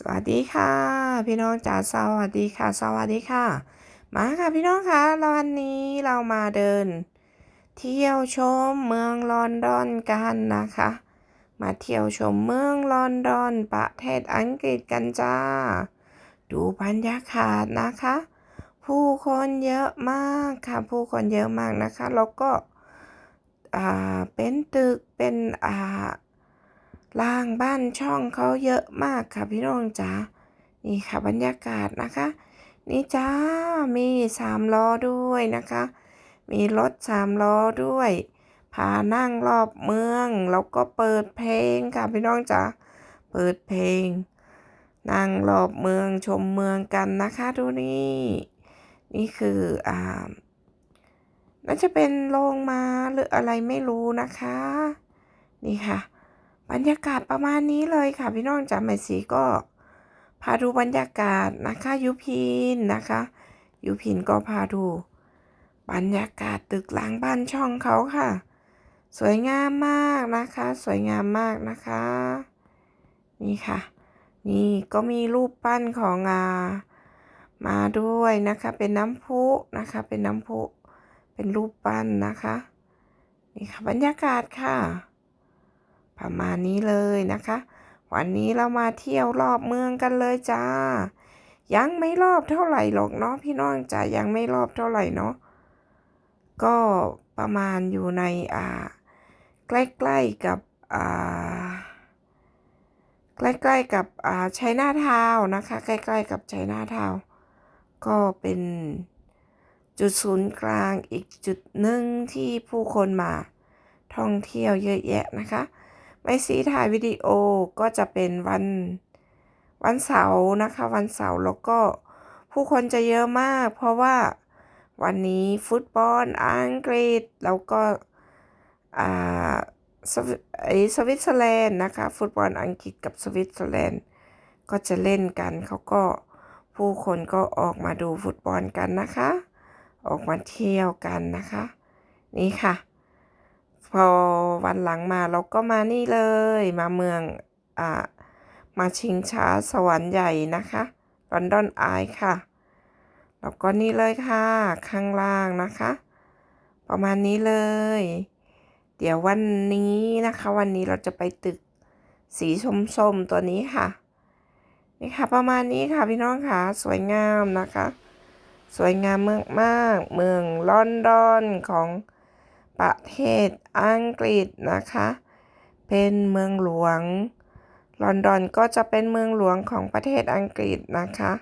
สวัสดีค่ะ พี่น้องจ๋าสวัสดีค่ะ สวัสดีค่ะ มาค่ะพี่น้องคะแล้ววันนี้เรามาเดิน เที่ยวชมเมืองลอนดอนกันนะคะ มาเที่ยวชมเมืองลอนดอนประเทศอังกฤษกันจ้า ดูบรรยากาศนะคะ ผู้คนเยอะมากค่ะผู้คนเยอะมากนะคะแล้วก็เป็นตึกเป็นอ่า ล่างบ้านช่องเขาเยอะมากค่ะพี่น้องจ๋านี่ค่ะบรรยากาศนะคะ นี่จ้ามีสามล้อด้วยนะคะ มีรถสามล้อด้วยพานั่งรอบเมืองแล้วก็เปิดเพลงค่ะพี่น้องจ๋าเปิดเพลง นั่งรอบเมืองชมเมืองกันนะคะดูนี่นี่คืออ่าน่าจะเป็นโรงมาหรืออะไรไม่รู้นะคะ นี่ค่ะ บรรยากาศประมาณนี้เลยค่ะพี่น้องจ๋าแม่สีก็ พาดูบรรยากาศนะคะยุพินนะคะยุพินก็พาดู บรรยากาศตึกหลังบ้านช่องเขาค่ะ สวยงามมากนะคะ สวยงามมากนะคะ นี่ค่ะ นี่ก็มีรูปปั้นของอามาด้วยนะคะเป็นน้ำพุนะคะ เป็นน้ำพุเป็นรูปปั้นนะคะ นี่ค่ะบรรยากาศค่ะ ประมาณนี้เลยนะคะ วันนี้เรามาเที่ยวรอบเมืองกันเลยจ้า ยังไม่รอบเท่าไหร่หรอกเนาะพี่น้องจ๋ายังไม่รอบเท่าไหร่เนาะก็ประมาณอยู่ในอ่าใกล้ๆกับอ่าใกล้ๆกับอ่าชัยนาทาวนะคะ ใกล้ๆกับชัยนาทาวก็เป็นจุดศูนย์กลางอีกจุดหนึ่งที่ผู้คนมาท่องเที่ยวเยอะแยะนะคะ ไม่สีถ่ายวิดีโอก็จะเป็นวันวันเสาร์นะคะ วันเสาร์แล้วก็ผู้คนจะเยอะมาก เพราะว่าวันนี้ฟุตบอลอังกฤษแล้วก็อ่าสวิไอสวิตเซอร์แลนด์นะคะ ฟุตบอลอังกฤษกับสวิตเซอร์แลนด์ก็จะเล่นกันเขาก็ผู้คนก็ออกมาดูฟุตบอลกันนะคะ ออกมาเที่ยวกันนะคะ นี่ค่ะ พอวันหลังมาเราก็มานี่เลยมาเมืองอ่ามาชิงช้าสวรรค์ใหญ่นะคะลอนดอนไอค่ะ แล้วก็นี่เลยค่ะ ข้างล่างนะคะ ประมาณนี้เลย เดี๋ยววันนี้นะคะ วันนี้เราจะไปตึกสีส้มๆตัวนี้ค่ะนี่ค่ะประมาณนี้ค่ะพี่น้องค่ะสวยงามนะคะ สวยงามมากๆเมืองลอนดอนของ ประเทศอังกฤษนะคะ เป็นเมืองหลวง ลอนดอนก็จะเป็นเมืองหลวงของประเทศอังกฤษนะคะ